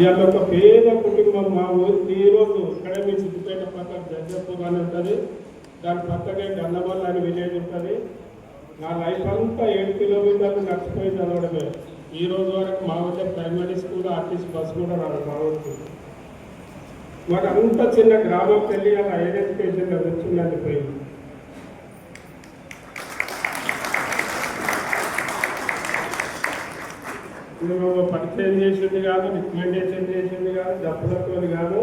ఇవాళ ఒక పేద కుటుంబం మా ఊరికి ఈరోజు ఇక్కడ మీ సిద్దిపేట పక్కన జగ్గపూర్ అని ఉంటుంది. దాని పక్కనే గన్నమల్ల అని విలేజ్ ఉంటుంది. నా లైఫ్ అంతా ఏడు కిలోమీటర్లు నడిచిపోయి చదవడమే. ఈ రోజు వరకు మా ఊళ్ళో ప్రైమరీ స్కూల్ ఆర్టీసీ బస్ కూడా రాదు మా ఊరికి. మాకు అంత చిన్న గ్రామం వెళ్ళి అలా హైయర్ ఎడ్యుకేషన్ వచ్చిందని పోయింది నువ్వు పరిచయం చేసింది కాదు రికమెండేషన్ చేసింది కాదు డబ్బులతో కాదు.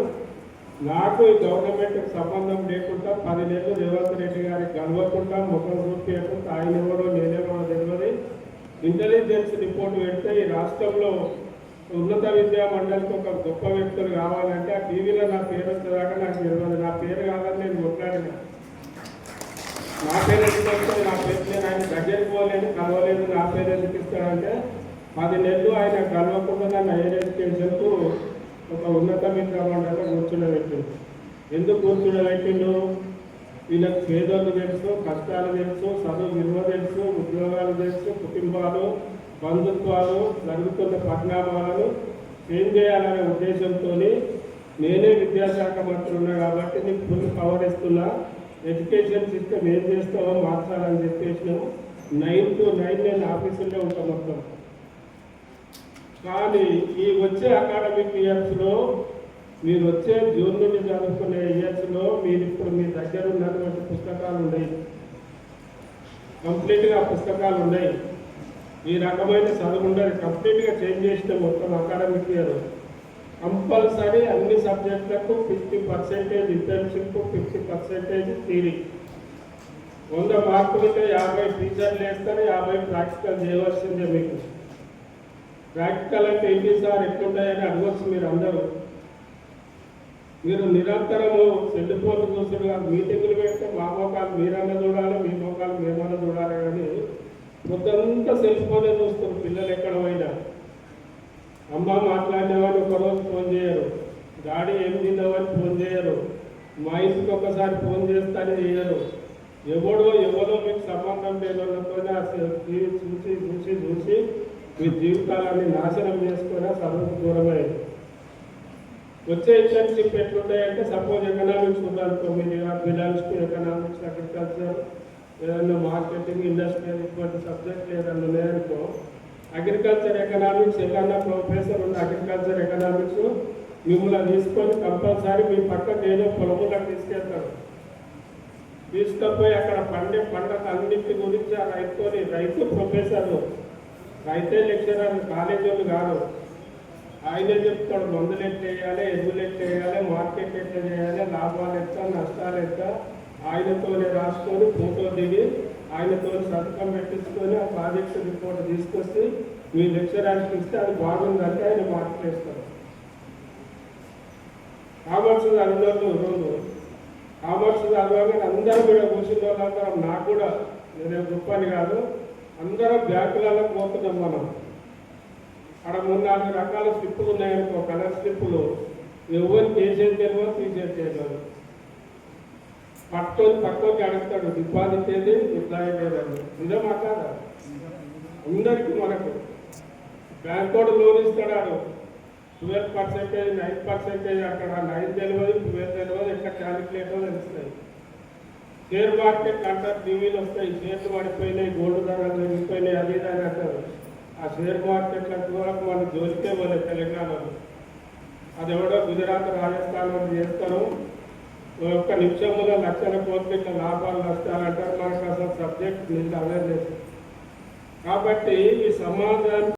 నాకు ఈ గవర్నమెంట్కి సంబంధం లేకుండా పది నెలలు రేవంత్ రెడ్డి గారికి కలవకుండా ముఖం చూపించకుండా ఆయన ఎవరో నేనేమో తెలియదు ఇంటెలిజెన్స్ రిపోర్ట్ పెడితే ఈ రాష్ట్రంలో ఉన్నత విద్యా మండలికి ఒక గొప్ప వ్యక్తులు కావాలంటే ఆ టీవీలో నా పేరు వచ్చేదాకా నాకు తెలియదు. నా పేరు కాదని నేను కొట్లాడిన. నా పేరు ఎందుకు వస్తుంది నా పేరు నేను ఆయన దగ్గరికి పోలేను కలవలేదు నా పేరు ఎందుకు ఇస్తాడంటే పది నెలలు ఆయన కలవకుండా నన్ను హైయర్ ఎడ్యుకేషన్కు ఒక ఉన్నత విద్యా మండలిలో కూర్చుండబెట్టిండు. ఎందుకు కూర్చుండబెట్టిండు? వీళ్ళకి పేదోళ్ళు తెలుసు కష్టాలు తెలుసు చదువు విలువ తెలుసు ఉద్యోగాలు తెలుసు కుటుంబాలు బంధుత్వాలు జరుగుతున్న పరిణామాలను ఏం చేయాలనే ఉద్దేశంతో నేనే విద్యాశాఖ మంత్రి ఉన్నా కాబట్టి నీకు ఫుల్ కవర్ ఇస్తున్నా. ఎడ్యుకేషన్ సిస్టమ్ ఏం చేస్తావో మార్చాలని చెప్పేసి నైన్ టు నైన్ నేను ఆఫీసుల్లో ఉంటాను మొత్తం. కానీ ఈ వచ్చే అకాడమిక్ ఇయర్స్లో మీరు వచ్చే జూన్ నుండి చదువుకునే ఇయర్స్లో మీరు ఇప్పుడు మీ దగ్గర ఉన్నటువంటి పుస్తకాలు ఉన్నాయి కంప్లీట్గా పుస్తకాలు ఉన్నాయి ఈ రకమైన చదువు ఉండదు కంప్లీట్గా చేంజ్ చేసిన మొత్తం అకాడమిక్ ఇయర్. కంపల్సరీ అన్ని సబ్జెక్టులకు fifty percentage internship fifty percentage theory వంద మార్కులతో యాభై టీచర్లు వేస్తారు యాభై ప్రాక్టికల్ చేయవలసిందే మీకు. ప్రాక్టికల్ అంటే ఏంటి సార్? ఎట్లుంటాయని అడగచ్చు మీరు అందరూ. మీరు నిరంతరము చెల్లిపోతు చూస్తున్నారు మీటింగులు పెడితే మా మోకాలు మీరన్నా చూడాలి మీ మోకాలు మేమన్నా చూడాలి కానీ మొత్తంతా సెల్ఫోనే చూస్తారు. పిల్లలు ఎక్కడ పోయినా. అమ్మ మాట్లాడినామని ఒకరోజు ఫోన్ చేయరు. డాడీ ఏం తిన్నామని ఫోన్ చేయరు. మా ఇంటికి ఒకసారి ఫోన్ చేస్తానే చేయరు. ఎవడో ఎవరో మీకు సంబంధం లేని వాళ్ళతోనే చూసి చూసి చూసి మీ జీవితాలన్నీ నాశనం చేసుకున్నా సభకు దూరమైంది వచ్చే ఇంటర్న్షిప్ ఎట్లుంటాయంటే సపోజ్ ఎకనామిక్స్ ఉందనుకో మీరు బిలాన్స్ ఎకనామిక్స్ అగ్రికల్చర్ ఏదన్నా మార్కెటింగ్ ఇండస్ట్రీ ఇటువంటి సబ్జెక్ట్ ఏదైనా ఉన్నాయనుకో అగ్రికల్చర్ ఎకనామిక్స్ ఏదైనా ప్రొఫెసర్ ఉన్న అగ్రికల్చర్ ఎకనామిక్స్ మిమ్మల్ని తీసుకొని కంపల్సరీ మీ పక్కన ఏదో పొలములకు తీసుకెళ్తారు. తీసుకపోయి అక్కడ పండే పంటకు అన్నింటి గురించి ఆ రైతుని రైతు ప్రొఫెసర్ రైతే లెక్చరర్ కాలేజీ వాళ్ళు కాదు. ఆయనే చెప్తాడు మందులు ఎట్లా వేయాలి ఎరువులు ఎట్లా వేయాలి మార్కెట్ ఎట్లా చేయాలి లాభాలు ఎంత నష్టాలు ఎంత. ఆయనతోనే రాసుకొని ఫోటో దిగి ఆయనతో సంతకం పెట్టించుకొని ఆ ప్రాజెక్ట్ రిపోర్ట్ తీసుకొచ్చి మీ లెక్చరర్కి ఇస్తే అది బాగుందంటే ఆయన మార్కెట్ వేస్తారు కామర్స్ అందరూ రోజు కామర్స్ చదవగానే అందరూ కూడా కూర్చున్న వాళ్ళందరం నాకు కూడా నేను గొప్పని కాదు. అందరం బ్యాంకులలో పోతున్నాం మనం. అక్కడ మూడు నాలుగు రకాల స్లిప్పులు ఉన్నాయనుకో కలర్ స్లిప్పులు. ఎవరు చేసేది తెలియదు తీసేది తెలియదు. పట్టుకొని పట్టుకొని అడుగుతాడు డిపాజిట్ ఏది? నిర్ణయం ఏదని నిజమా కాదా అందరికీ మనకు. బ్యాంక్ కూడా లోన్ ఇస్తాడు ట్వెల్వ్ పర్సెంటేజ్ నైన్ పర్సెంటేజ్ అక్కడ నైన్ తెలియదు ట్వెల్వ్ తెలియదు ఎక్కడ క్యాలిక్యులేటర్ తెలుస్తాయి. షేర్ మార్కెట్ అంటారు టీవీలు వస్తాయి షేర్లు పడిపోయినాయి గోల్డ్ ధరలు పెరిగిపోయినాయి అది దాని అని అంటారు. ఆ షేర్ మార్కెట్ వరకు మనం జోలికే మన తెలంగాణలో. అది ఎవడో గుజరాత్ రాజస్థాన్ వాళ్ళు చేస్తారు. ఒక్క నిమిషంలో లక్షల కోట్ల ఇట్లా లాభాలు నష్టాలంటారు మనకు అసలు సబ్జెక్ట్ నిండా అవేర్నెస్ కాబట్టి ఈ సమాజాన్ని